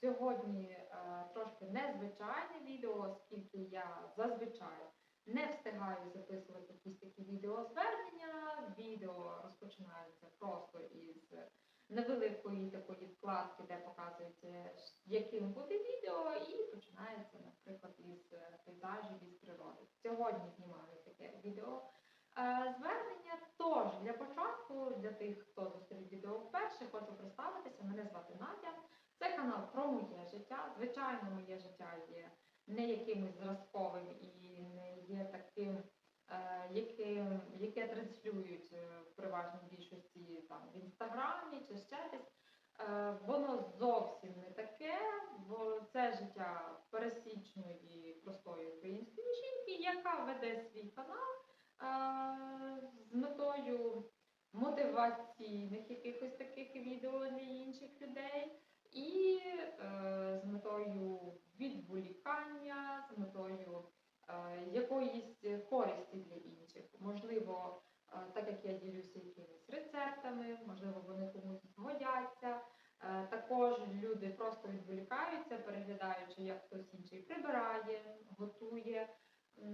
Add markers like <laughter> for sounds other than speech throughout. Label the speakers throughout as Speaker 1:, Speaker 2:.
Speaker 1: Сьогодні е, трошки незвичайне відео, оскільки я зазвичай не встигаю записувати якісь такі відеозвернення. Відео розпочинаються просто із невеликої такої вкладки, де показується, яким буде відео, і починається, наприклад, із пейзажів із природи. Сьогодні знімаю таке відео. Е, Звернення тож для початку, для тих, хто зустрів відео вперше, хочу представитися. Мене звати Надя. Це канал про моє життя. Звичайно, моє життя є не якимось зразковим і не є таким, е, яким, яке транслюють е, в переважній більшості там в інстаграмі чи ще десь. Е, Воно зовсім не таке, бо це життя пересічної простої української жінки, яка веде свій канал з метою мотиваційних якихось таких відео для інших людей, і е, з метою відволікання, з метою е, якоїсь користі для інших. Можливо, е, так як я ділюся якимись рецептами, можливо, вони комусь згодяться. Е, Також люди просто відволікаються, переглядаючи, як хтось інший прибирає, готує. І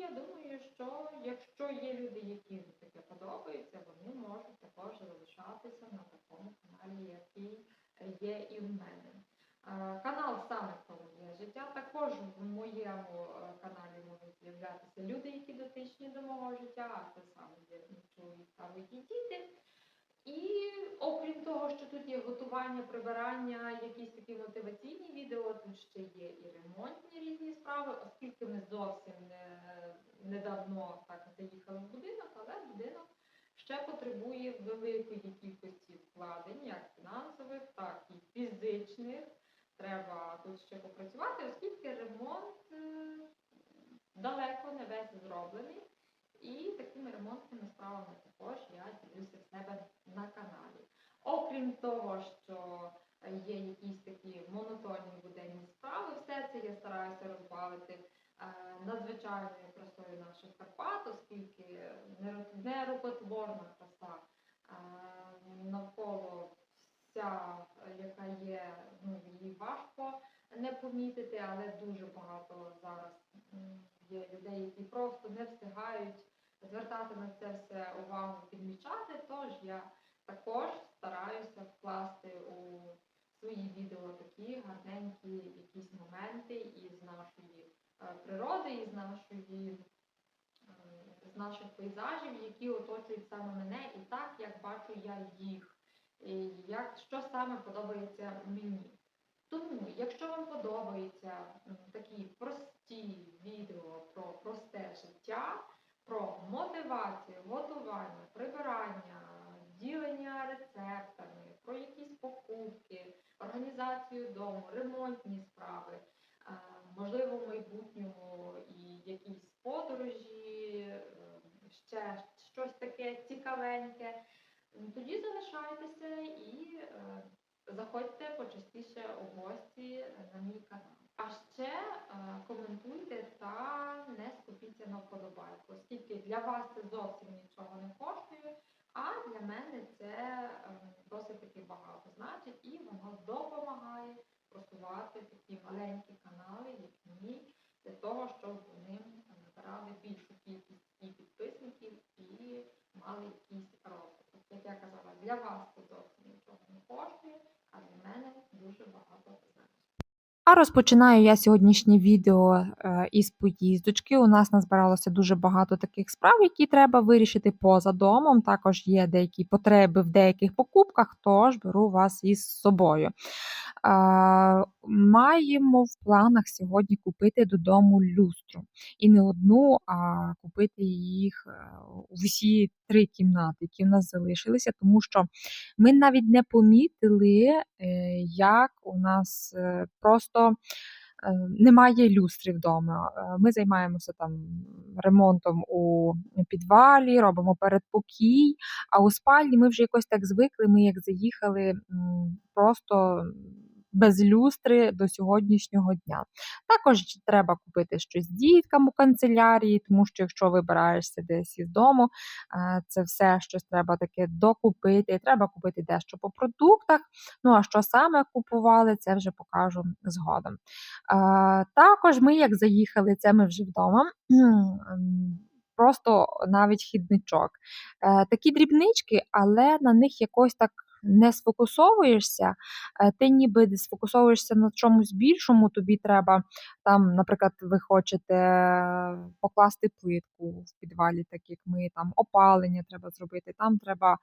Speaker 1: я думаю, що якщо є люди, яким таке подобається, вони можуть також залишатися на такому каналі, який є і в мене. Е, Канал саме про життя. Також в моєму е, каналі можуть з'являтися люди, які дотичні до мого життя, а це саме є мій чоловік та мої діти. І окрім того, що тут є готування, прибирання, якісь такі мотиваційні відео, тут ще є і ремонтні різні справи, оскільки ми зовсім не, недавно так заїхали в будинок, але будинок ще потребує великої кількості вкладень, як фінансових, так і фізичних. Треба тут ще попрацювати, оскільки ремонт е, далеко не весь зроблений. І такими ремонтними справами також я ділюся в себе на каналі. Окрім того, що є якісь такі монотонні буденні справи, все це я стараюся розбавити е, надзвичайною красою наших Карпат, оскільки нерукотворна краса е, навколо вся, яка є, ну її важко не помітити, але дуже багато зараз є людей, які просто не встигають звертати на це все увагу, підмічати. Тож я також стараюся вкласти у свої відео такі гарненькі якісь моменти із нашої е, природи, із нашої е, з наших пейзажів, які оточують саме мене, і так як бачу я їх, і як що саме подобається мені. Тому, якщо вам подобаються м, такі прості відео про просте життя, про мотивацію, готування, прибирання, ділення рецептами, про якісь покупки, організацію дому, ремонтні справи, е, можливо, в майбутньому і якісь подорожі, е, ще щось таке цікавеньке, тоді залишайтеся і е, заходьте почастіше у гості на мій канал. А ще е, коментуйте та не скупіться на вподобайку, оскільки для вас це зовсім нічого не коштує, а для мене це е, досить таки багато значить і воно допомагає просувати такі маленькі канали, як мій, для того, щоб вони набирали більшу кількість і підписників і мали якийсь розвиток. Як я казала, для вас це зовсім нічого не коштує, а для мене дуже багато значить.
Speaker 2: А розпочинаю я сьогоднішнє відео е, із поїздочки. У нас назбиралося дуже багато таких справ, які треба вирішити поза домом. Також є деякі потреби в деяких покупках, тож беру вас із собою. Е, Маємо в планах сьогодні купити додому люстру. І не одну, а купити їх е, у всі три кімнати, які в нас залишилися, тому що ми навіть не помітили, як у нас просто е, немає люстри вдома. Е, Ми займаємося там ремонтом у підвалі, робимо передпокій, а у спальні ми вже якось так звикли. Ми як заїхали, просто без люстри до сьогоднішнього дня. Також треба купити щось діткам у канцелярії, тому що якщо вибираєшся десь із дому, е, це все щось треба таке докупити. Треба купити дещо по продуктах. Ну а що саме купували, це вже покажу згодом. Е, Також ми, як заїхали, це ми вже вдома. Просто навіть хідничок. Е, Такі дрібнички, але на них якось так не сфокусовуєшся. Е, Ти ніби сфокусовуєшся на чомусь більшому, тобі треба там, наприклад, ви хочете покласти плитку в підвалі, так як ми, там опалення треба зробити, там треба е,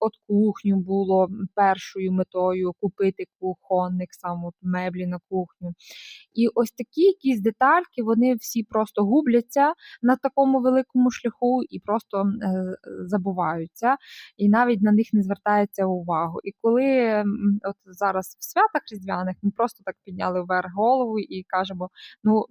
Speaker 2: от кухню було першою метою купити кухонник, сам от меблі на кухню. І ось такі якісь детальки, вони всі просто губляться на такому великому шляху і просто е, забуваються, і навіть на них не звертається увагу. І коли от зараз в святах різдвяних ми просто так підняли вверх голову і кажемо: ну.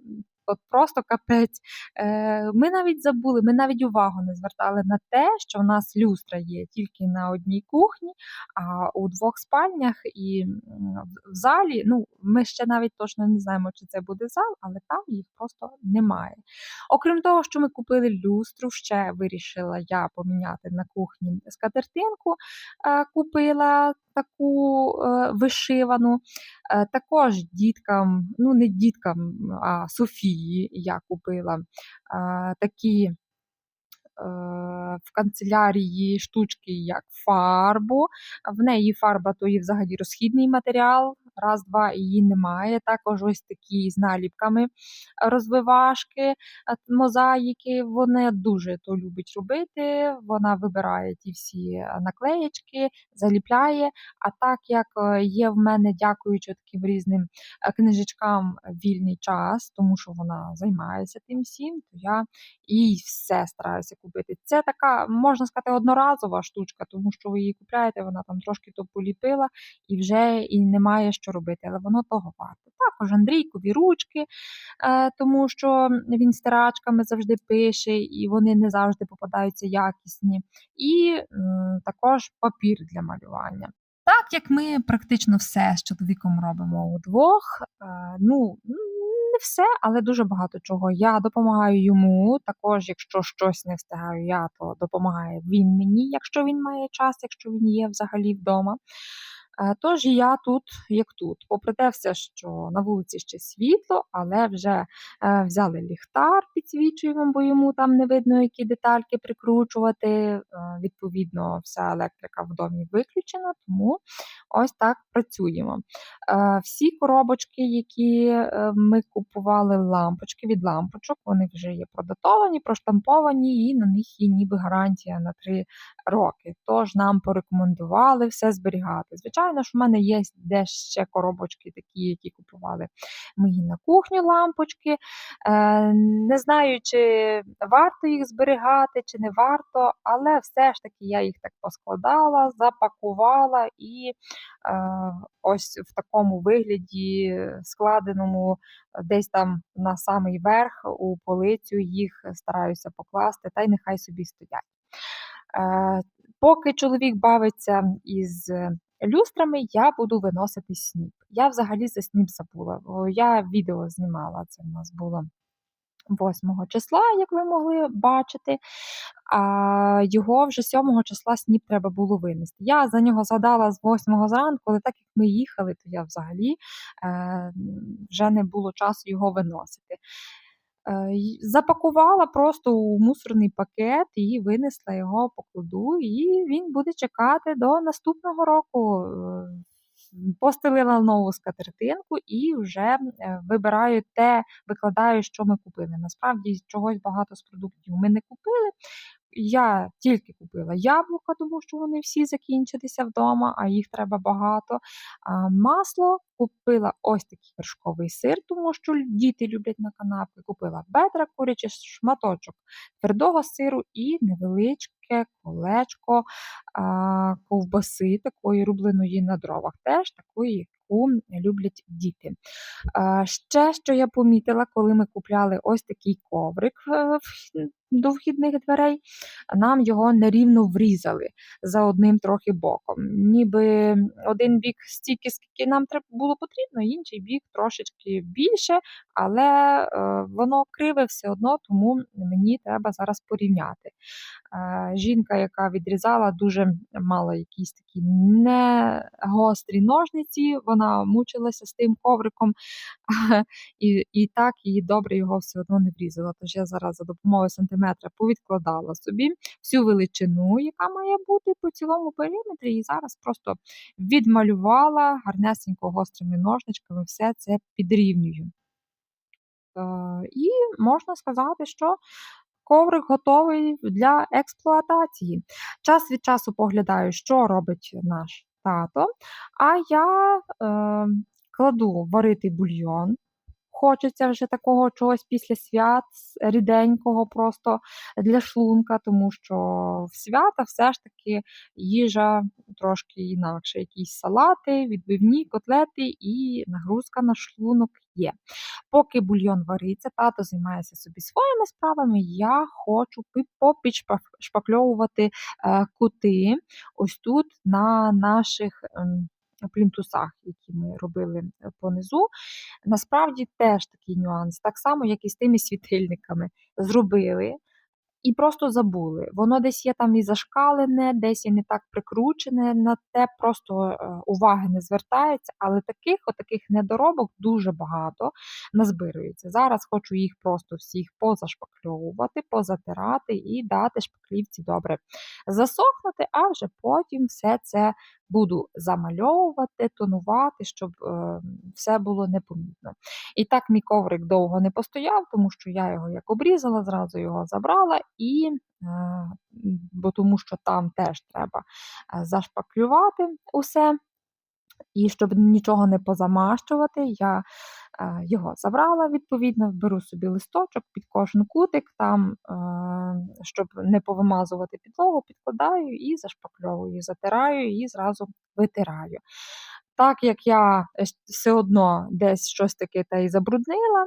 Speaker 2: Просто капець. Е, Ми навіть забули, ми навіть увагу не звертали на те, що в нас люстра є тільки на одній кухні, а у двох спальнях і в- залі. Ну, ми ще навіть точно не знаємо, чи це буде зал, але там їх просто немає. Окрім того, що ми купили люстру, ще вирішила я поміняти на кухні скатертинку, е, купила таку е, вишивану. Також діткам, ну не діткам, а Софії я купила такі е, в канцелярії штучки, як фарбу. В неї фарба то є взагалі розхідний матеріал. Раз, два її немає. Також ось такі з наліпками розвивашки, е, мозаїки. Вона дуже то любить робити. Вона вибирає ті всі е, наклеєчки, заліпляє. А так як е, є в мене, дякуючи таким різним книжечкам вільний час, тому що вона займається тим всім, то я їй все стараюся купити. Це така, можна сказати, одноразова штучка, тому що ви її купляєте, вона там трошки то поліпила і вже і немає що робити, але воно того варте. Також Андрійкові ручки, е, тому що він стирачками завжди пише, і вони не завжди попадаються якісні. І також папір для малювання. Так як ми практично все з чоловіком робимо удвох, е, ну не все, але дуже багато чого. Я допомагаю йому. Також, якщо щось не встигаю я, то допомагає він мені, якщо він має час, якщо він є взагалі вдома. Е, Тож я тут, як тут. Попри те, все, що на вулиці ще світло, але вже е, взяли ліхтар, підсвічуємо, бо йому там не видно, які детальки прикручувати. Е, відповідно, вся електрика в домі виключена, тому ось так працюємо. Всі коробочки, які ми купували лампочки від лампочок, вони вже є продатовані, проштамповані, і на них є ніби гарантія на 3 роки. Тож нам порекомендували все зберігати. Звичайно ж, в мене є десь ще коробочки, такі, які купували мої на кухню лампочки. Е, Не знаю, чи варто їх зберігати, чи не варто, але все ж таки я їх так поскладала, запакувала і е, ось в такому вигляді складеному е, десь там на самий верх у полицю їх стараюся покласти, та й нехай собі стоять. Поки чоловік бавиться із люстрами, я буду виносити сніп. Я взагалі за сніп забула. Я відео знімала, це в нас було 8 числа, як ви могли бачити. А його вже 7 числа сніп треба було винести. Я за нього згадала з 8 зранку, але так як ми їхали, то я взагалі е, вже не було часу його виносити. Е, запакувала просто у мусорний пакет і винесла його, покладу, і він буде чекати до наступного року. Е, Постелила нову скатертинку і вже е, вибираю те, викладаю, що ми купили. Насправді чогось багато з продуктів ми не купили. Я тільки купила яблука, тому що вони всі закінчилися вдома, а їх треба багато. А, масло купила ось такий вершковий сир, тому що діти люблять на канапки. Купила бедра курячі, шматочок твердого сиру і невеличке колечко а, ковбаси, такої рубленої на дровах, теж такої, люблять діти. Ще що я помітила, коли ми купляли ось такий коврик е, до вхідних дверей, нам його нерівно врізали за одним трохи боком. Ніби один бік стільки, скільки нам було потрібно, інший бік трошечки більше, але, е, воно криве все одно, тому мені треба зараз порівняти. Е, жінка, яка відрізала, дуже мала якісь такі негострі ножниці, вона мучилася з тим ковриком, <laughs> і і так їй добре його все одно не врізала. Тож я зараз за допомогою сантиметра повідкладала собі всю величину, яка має бути по цілому периметрі, і зараз просто відмалювала гарнесенько гострими ножничками, все це підрівнюю. Е, і можна сказати, що коврик готовий для експлуатації. Час від часу поглядаю, що робить наш тато, а я е, кладу варити бульйон. Хочеться вже такого чогось після свят ріденького просто для шлунка, тому що в свята все ж таки їжа трошки інакше. Якісь салати, відбивні котлети і нагрузка на шлунок є. Поки бульйон вариться, тато займається собі своїми справами. Я хочу попідшпакльовувати е, кути ось тут на наших ем, плінтусах, які ми робили е, понизу. Насправді теж такий нюанс, так само, як і з тими світильниками. Зробили і просто забули. Воно десь є там і зашкалене, десь і не так прикручене, на те просто е, уваги не звертається, але таких отаких недоробок дуже багато назбирується. Зараз хочу їх просто всіх позашпакльовувати, позатирати і дати шпаклівці добре засохнути, а вже потім все це буду замальовувати, тонувати, щоб е, все було непомітно. І так мій коврик довго не постояв, тому що я його як обрізала, зразу його забрала, і, е, бо тому що там теж треба е, зашпаклювати усе. І щоб нічого не позамащувати, я його забрала, відповідно, беру собі листочок під кожен кутик, там, е, щоб не повимазувати підлогу, підкладаю і зашпакльовую, затираю і зразу витираю. Так як я е, все одно десь щось таке та й забруднила,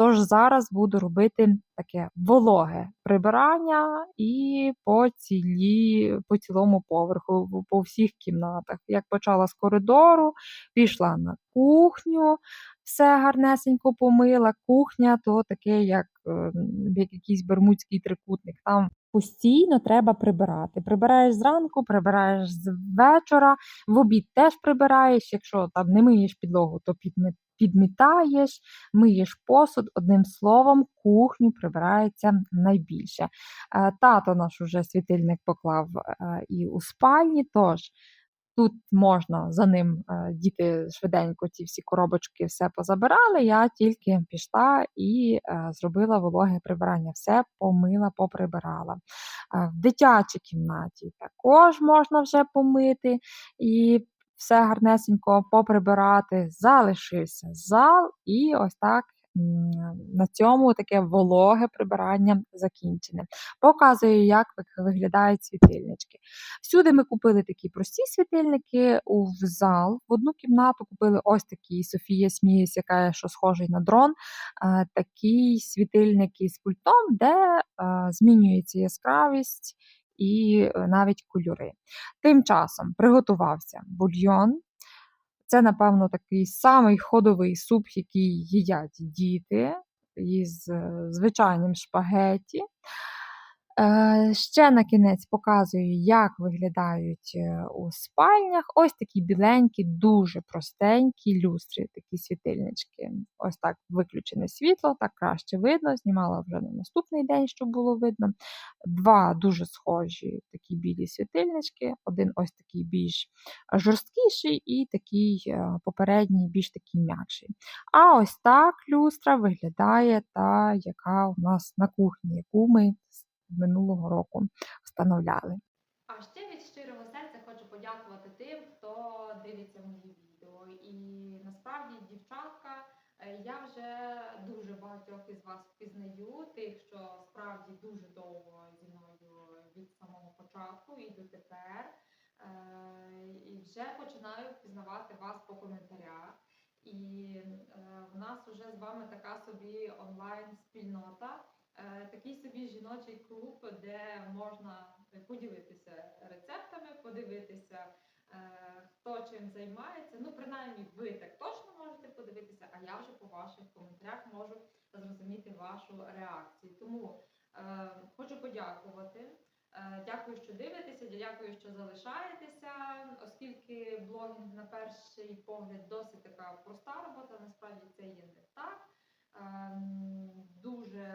Speaker 2: Тож зараз буду робити таке вологе прибирання і по цілі, по цілому поверху, по всіх кімнатах. Як почала з коридору, пішла на кухню, все гарнесенько помила. Кухня то таке, як, е, як якийсь бермудський трикутник. Там постійно треба прибирати. Прибираєш зранку, прибираєш з вечора, в обід теж прибираєш. Якщо там не миєш підлогу, то підмі- підмітаєш миєш посуд, одним словом, кухню прибирається найбільше. Е, Тато наш уже світильник поклав е, і у спальні, тож тут можна за ним е, діти швиденько ці всі коробочки все позабирали. Я тільки пішла і зробила вологе прибирання. Все помила, поприбирала. В дитячій кімнаті також можна вже помити і все гарнесенько поприбирати. Залишився зал, і ось так на цьому таке вологе прибирання закінчене. Показую, як виглядають світильнички. Всюди ми купили такі прості світильники у зал. В одну кімнату купили ось такий Софія Смієс, яка є, що схожий на дрон. е, Такий світильник із пультом, де е, змінюється яскравість і е, навіть кольори. Тим часом приготувався бульйон. Це, напевно, такий самий ходовий суп, який їдять діти із е, звичайним шпагеті. Е, ще на кінець показую, як виглядають е, у спальнях. Ось такі біленькі, дуже простенькі люстри, такі світильнички. Ось так виключене світло, так краще видно. Знімала вже на наступний день, щоб було видно. Два дуже схожі такі білі світильнички. Один ось такий більш жорсткіший, і такий е, попередній, більш такий м'якший. А ось так люстра виглядає та, яка у нас на кухні, яку ми минулого року встановляли.
Speaker 1: А ще від щирого серця хочу подякувати тим, хто дивиться мої відео. І насправді, дівчатка, е, я вже дуже багатьох із вас впізнаю, тих, що справді дуже довго зі мною від самого початку і до тепер. Е, І вже починаю впізнавати вас по коментарях. І е, в нас вже з вами така собі онлайн спільнота. е, такий собі жіночий клуб, де можна поділитися рецептами, подивитися, е, хто чим займається. Ну, принаймні, ви так точно можете подивитися, а я вже по ваших коментарях можу зрозуміти вашу реакцію. Тому е, хочу подякувати. Е, Дякую, що дивитеся, дякую, що залишаєтеся, оскільки блогінг на перший погляд досить така проста робота, насправді це є не так. Ем, Дуже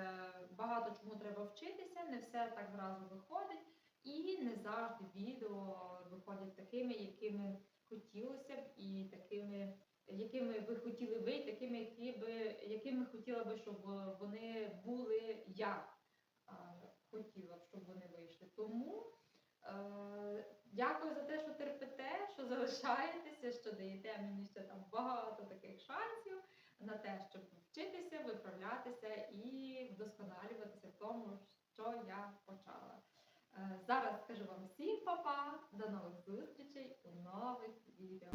Speaker 1: багато чому треба вчитися, не все так зразу виходить, і не завжди відео виходять такими, якими хотілося б, і такими, якими ви хотіли ви, такими, які би, якими хотіла би, щоб вони були я хотіла б, щоб вони вийшли. Тому е, дякую за те, що терпите, що залишаєтеся, що даєте мені ще там багато таких шансів на те, щоб вчитися, виправлятися і вдосконалюватися в тому, що я почала. Е, Зараз скажу вам всім па-па, до нових зустрічей у нових відео.